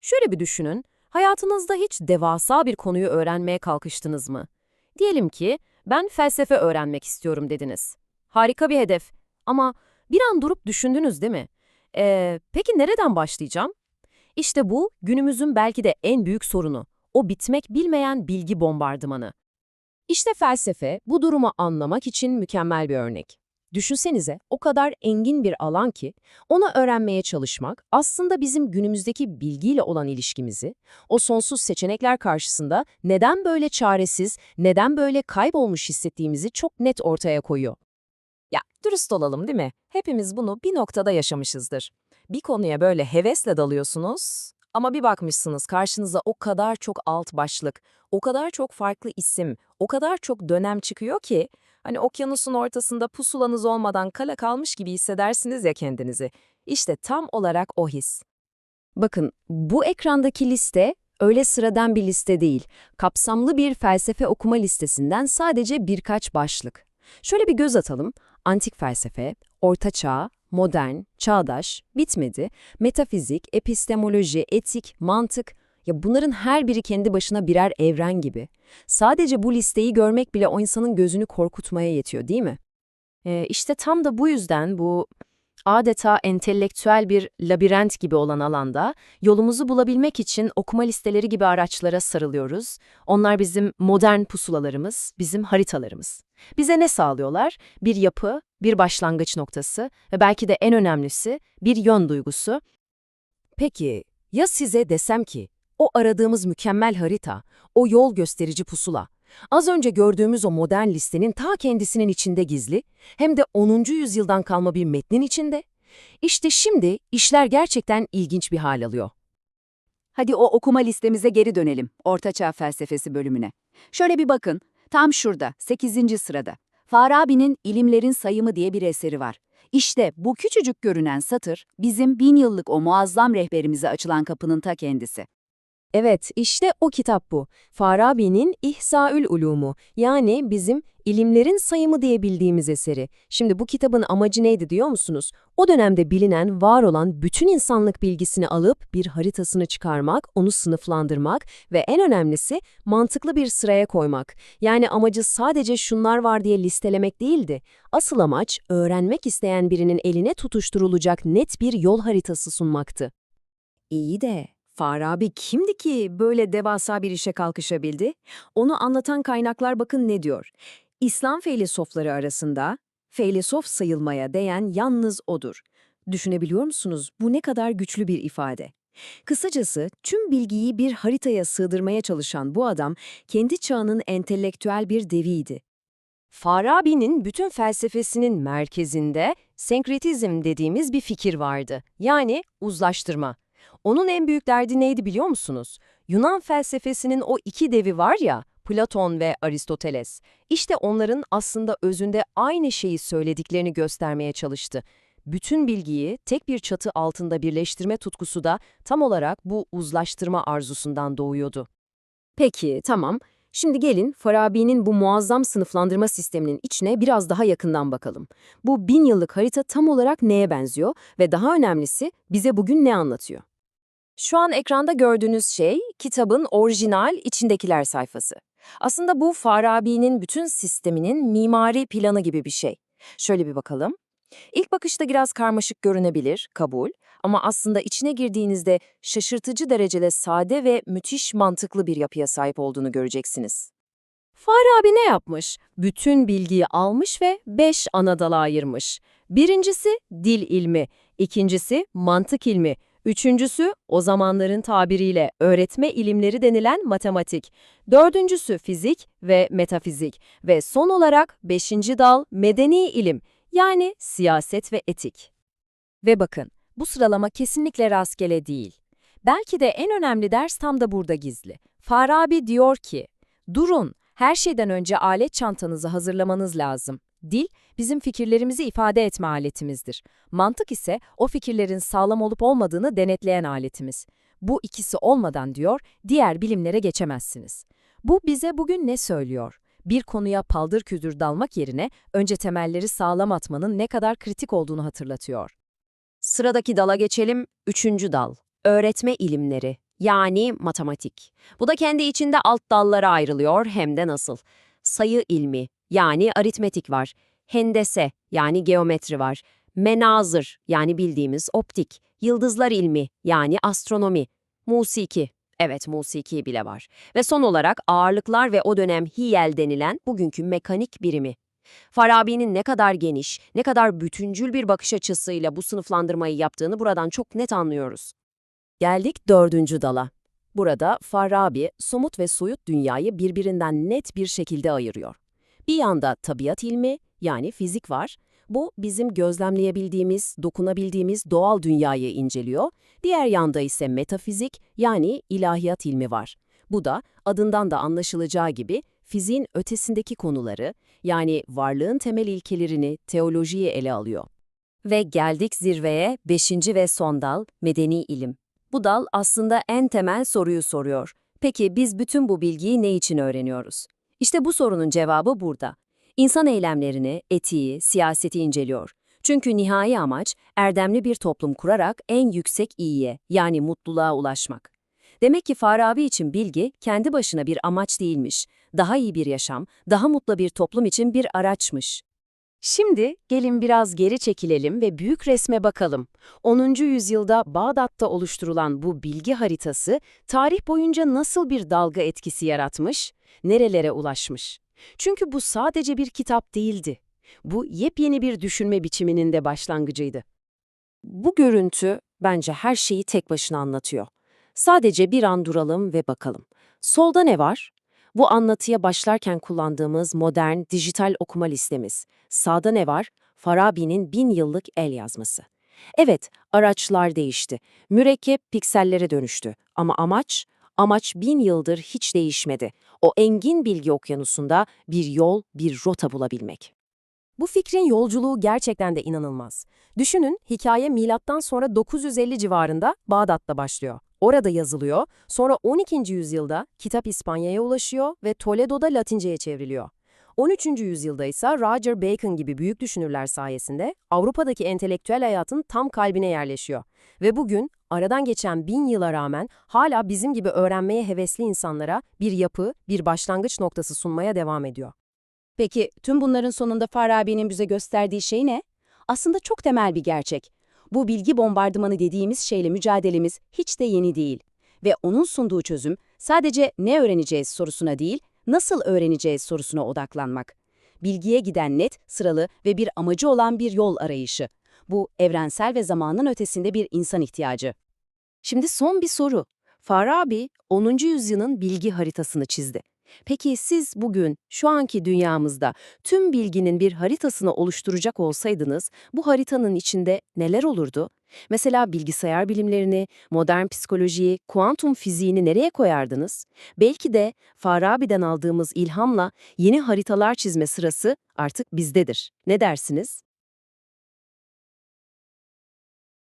Şöyle bir düşünün, hayatınızda hiç devasa bir konuyu öğrenmeye kalkıştınız mı? Diyelim ki ben felsefe öğrenmek istiyorum dediniz. Harika bir hedef ama bir an durup düşündünüz değil mi? Ee, peki nereden başlayacağım? İşte bu günümüzün belki de en büyük sorunu. O bitmek bilmeyen bilgi bombardımanı. İşte felsefe bu durumu anlamak için mükemmel bir örnek. Düşünsenize o kadar engin bir alan ki onu öğrenmeye çalışmak aslında bizim günümüzdeki bilgiyle olan ilişkimizi, o sonsuz seçenekler karşısında neden böyle çaresiz, neden böyle kaybolmuş hissettiğimizi çok net ortaya koyuyor. Ya dürüst olalım değil mi? Hepimiz bunu bir noktada yaşamışızdır. Bir konuya böyle hevesle dalıyorsunuz ama bir bakmışsınız karşınıza o kadar çok alt başlık, o kadar çok farklı isim, o kadar çok dönem çıkıyor ki hani okyanusun ortasında pusulanız olmadan kala kalmış gibi hissedersiniz ya kendinizi. İşte tam olarak o his. Bakın bu ekrandaki liste öyle sıradan bir liste değil. Kapsamlı bir felsefe okuma listesinden sadece birkaç başlık. Şöyle bir göz atalım. Antik felsefe, orta çağ, modern, çağdaş, bitmedi, metafizik, epistemoloji, etik, mantık, ya bunların her biri kendi başına birer evren gibi. Sadece bu listeyi görmek bile o insanın gözünü korkutmaya yetiyor değil mi? Ee, işte tam da bu yüzden bu adeta entelektüel bir labirent gibi olan alanda yolumuzu bulabilmek için okuma listeleri gibi araçlara sarılıyoruz. Onlar bizim modern pusulalarımız, bizim haritalarımız. Bize ne sağlıyorlar? Bir yapı, bir başlangıç noktası ve belki de en önemlisi bir yön duygusu. Peki ya size desem ki o aradığımız mükemmel harita, o yol gösterici pusula, az önce gördüğümüz o modern listenin ta kendisinin içinde gizli, hem de 10. yüzyıldan kalma bir metnin içinde? İşte şimdi işler gerçekten ilginç bir hal alıyor. Hadi o okuma listemize geri dönelim, Ortaçağ Felsefesi bölümüne. Şöyle bir bakın, tam şurada, 8. sırada. Farabi'nin İlimlerin Sayımı diye bir eseri var. İşte bu küçücük görünen satır, bizim bin yıllık o muazzam rehberimize açılan kapının ta kendisi. Evet, işte o kitap bu. Farabi'nin İhsaül Ulumu, yani bizim ilimlerin sayımı diye bildiğimiz eseri. Şimdi bu kitabın amacı neydi diyor musunuz? O dönemde bilinen, var olan bütün insanlık bilgisini alıp bir haritasını çıkarmak, onu sınıflandırmak ve en önemlisi mantıklı bir sıraya koymak. Yani amacı sadece şunlar var diye listelemek değildi. Asıl amaç öğrenmek isteyen birinin eline tutuşturulacak net bir yol haritası sunmaktı. İyi de Farabi kimdi ki böyle devasa bir işe kalkışabildi? Onu anlatan kaynaklar bakın ne diyor. İslam feylesofları arasında feylesof sayılmaya değen yalnız odur. Düşünebiliyor musunuz? Bu ne kadar güçlü bir ifade. Kısacası tüm bilgiyi bir haritaya sığdırmaya çalışan bu adam kendi çağının entelektüel bir deviydi. Farabi'nin bütün felsefesinin merkezinde senkretizm dediğimiz bir fikir vardı. Yani uzlaştırma. Onun en büyük derdi neydi biliyor musunuz? Yunan felsefesinin o iki devi var ya, Platon ve Aristoteles. İşte onların aslında özünde aynı şeyi söylediklerini göstermeye çalıştı. Bütün bilgiyi tek bir çatı altında birleştirme tutkusu da tam olarak bu uzlaştırma arzusundan doğuyordu. Peki, tamam. Şimdi gelin Farabi'nin bu muazzam sınıflandırma sisteminin içine biraz daha yakından bakalım. Bu bin yıllık harita tam olarak neye benziyor ve daha önemlisi bize bugün ne anlatıyor? Şu an ekranda gördüğünüz şey kitabın orijinal içindekiler sayfası. Aslında bu Farabi'nin bütün sisteminin mimari planı gibi bir şey. Şöyle bir bakalım. İlk bakışta biraz karmaşık görünebilir, kabul. Ama aslında içine girdiğinizde şaşırtıcı derecede sade ve müthiş mantıklı bir yapıya sahip olduğunu göreceksiniz. Farabi ne yapmış? Bütün bilgiyi almış ve beş ana dala ayırmış. Birincisi dil ilmi, ikincisi mantık ilmi, Üçüncüsü, o zamanların tabiriyle öğretme ilimleri denilen matematik. Dördüncüsü fizik ve metafizik. Ve son olarak beşinci dal medeni ilim, yani siyaset ve etik. Ve bakın, bu sıralama kesinlikle rastgele değil. Belki de en önemli ders tam da burada gizli. Farabi diyor ki, durun, her şeyden önce alet çantanızı hazırlamanız lazım. Dil, bizim fikirlerimizi ifade etme aletimizdir. Mantık ise o fikirlerin sağlam olup olmadığını denetleyen aletimiz. Bu ikisi olmadan diyor, diğer bilimlere geçemezsiniz. Bu bize bugün ne söylüyor? Bir konuya paldır küldür dalmak yerine önce temelleri sağlam atmanın ne kadar kritik olduğunu hatırlatıyor. Sıradaki dala geçelim, üçüncü dal. Öğretme ilimleri. yani matematik. Bu da kendi içinde alt dallara ayrılıyor hem de nasıl. Sayı ilmi yani aritmetik var. Hendese yani geometri var. Menazır yani bildiğimiz optik. Yıldızlar ilmi yani astronomi. Musiki. Evet musiki bile var. Ve son olarak ağırlıklar ve o dönem hiyel denilen bugünkü mekanik birimi. Farabi'nin ne kadar geniş, ne kadar bütüncül bir bakış açısıyla bu sınıflandırmayı yaptığını buradan çok net anlıyoruz. Geldik dördüncü dala. Burada Farabi, somut ve soyut dünyayı birbirinden net bir şekilde ayırıyor. Bir yanda tabiat ilmi, yani fizik var. Bu bizim gözlemleyebildiğimiz, dokunabildiğimiz doğal dünyayı inceliyor. Diğer yanda ise metafizik, yani ilahiyat ilmi var. Bu da adından da anlaşılacağı gibi fiziğin ötesindeki konuları, yani varlığın temel ilkelerini, teolojiyi ele alıyor. Ve geldik zirveye, beşinci ve son dal, medeni ilim. Bu dal aslında en temel soruyu soruyor. Peki biz bütün bu bilgiyi ne için öğreniyoruz? İşte bu sorunun cevabı burada. İnsan eylemlerini, etiği, siyaseti inceliyor. Çünkü nihai amaç erdemli bir toplum kurarak en yüksek iyiye, yani mutluluğa ulaşmak. Demek ki Farabi için bilgi kendi başına bir amaç değilmiş. Daha iyi bir yaşam, daha mutlu bir toplum için bir araçmış. Şimdi gelin biraz geri çekilelim ve büyük resme bakalım. 10. yüzyılda Bağdat'ta oluşturulan bu bilgi haritası tarih boyunca nasıl bir dalga etkisi yaratmış, nerelere ulaşmış? Çünkü bu sadece bir kitap değildi. Bu yepyeni bir düşünme biçiminin de başlangıcıydı. Bu görüntü bence her şeyi tek başına anlatıyor. Sadece bir an duralım ve bakalım. Solda ne var? Bu anlatıya başlarken kullandığımız modern dijital okuma listemiz. Sağda ne var? Farabi'nin bin yıllık el yazması. Evet, araçlar değişti. Mürekkep piksellere dönüştü. Ama amaç? Amaç bin yıldır hiç değişmedi. O engin bilgi okyanusunda bir yol, bir rota bulabilmek. Bu fikrin yolculuğu gerçekten de inanılmaz. Düşünün, hikaye milattan sonra 950 civarında Bağdat'ta başlıyor. Orada yazılıyor, sonra 12. yüzyılda kitap İspanya'ya ulaşıyor ve Toledo'da Latince'ye çevriliyor. 13. yüzyılda ise Roger Bacon gibi büyük düşünürler sayesinde Avrupa'daki entelektüel hayatın tam kalbine yerleşiyor. Ve bugün aradan geçen bin yıla rağmen hala bizim gibi öğrenmeye hevesli insanlara bir yapı, bir başlangıç noktası sunmaya devam ediyor. Peki tüm bunların sonunda Farabi'nin bize gösterdiği şey ne? Aslında çok temel bir gerçek. Bu bilgi bombardımanı dediğimiz şeyle mücadelemiz hiç de yeni değil. Ve onun sunduğu çözüm sadece ne öğreneceğiz sorusuna değil, nasıl öğreneceğiz sorusuna odaklanmak. Bilgiye giden net, sıralı ve bir amacı olan bir yol arayışı. Bu evrensel ve zamanın ötesinde bir insan ihtiyacı. Şimdi son bir soru. Farabi 10. yüzyılın bilgi haritasını çizdi. Peki siz bugün şu anki dünyamızda tüm bilginin bir haritasını oluşturacak olsaydınız bu haritanın içinde neler olurdu? Mesela bilgisayar bilimlerini, modern psikolojiyi, kuantum fiziğini nereye koyardınız? Belki de Farabi'den aldığımız ilhamla yeni haritalar çizme sırası artık bizdedir. Ne dersiniz?